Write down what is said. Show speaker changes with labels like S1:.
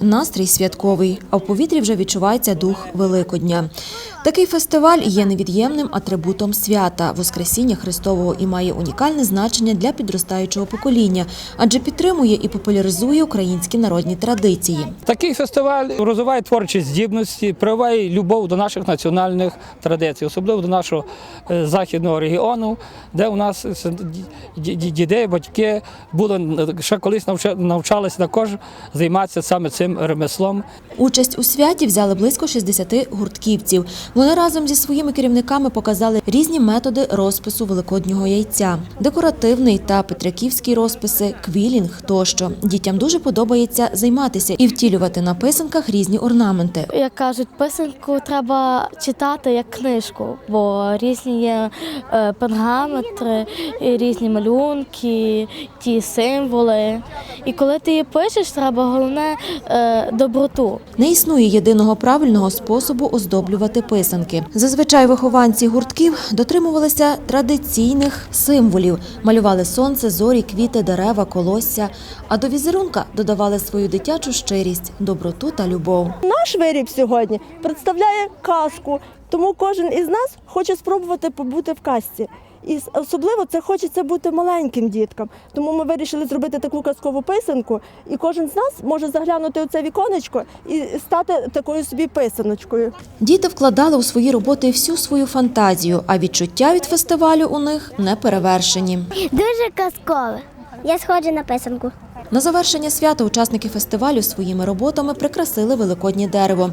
S1: Настрій святковий, а в повітрі вже відчувається дух Великодня. Такий фестиваль є невід'ємним атрибутом свята Воскресіння Христового і має унікальне значення для підростаючого покоління, адже підтримує і популяризує українські народні традиції.
S2: Такий фестиваль розвиває творчі здібності, проявляє любов до наших національних традицій, особливо до нашого е, західного регіону, де у нас ді- ді- діди, батьки були ще колись навча- навчалися також займатися саме цим ремеслом.
S1: Участь у святі взяли близько 60 гуртківців. Вони разом зі своїми керівниками показали різні методи розпису великоднього яйця, декоративний та петряківський розписи, квілінг тощо. Дітям дуже подобається займатися і втілювати на писанках різні орнаменти.
S3: Як кажуть, писанку треба читати як книжку, бо різні є е, пергаметри, різні малюнки, ті символи. І коли ти її пишеш, треба головне е, доброту.
S1: Не існує єдиного правильного способу оздоблювати писанки. Зазвичай вихованці гуртків дотримувалися традиційних символів, малювали сонце, зорі, квіти, дерева, колосся, а до візерунка додавали свою дитячу щирість, доброту та любов.
S4: Наш виріб сьогодні представляє казку, тому кожен із нас хоче спробувати побути в казці. І особливо це хочеться бути маленьким діткам. Тому ми вирішили зробити таку казкову писанку, і кожен з нас може заглянути у це віконечко і стати такою собі писаночкою.
S1: Діти вкладали у свої роботи всю свою фантазію, а відчуття від фестивалю у них не перевершені.
S5: Дуже казкове. Я схожа на писанку.
S1: На завершення свята учасники фестивалю своїми роботами прикрасили великоднє дерево.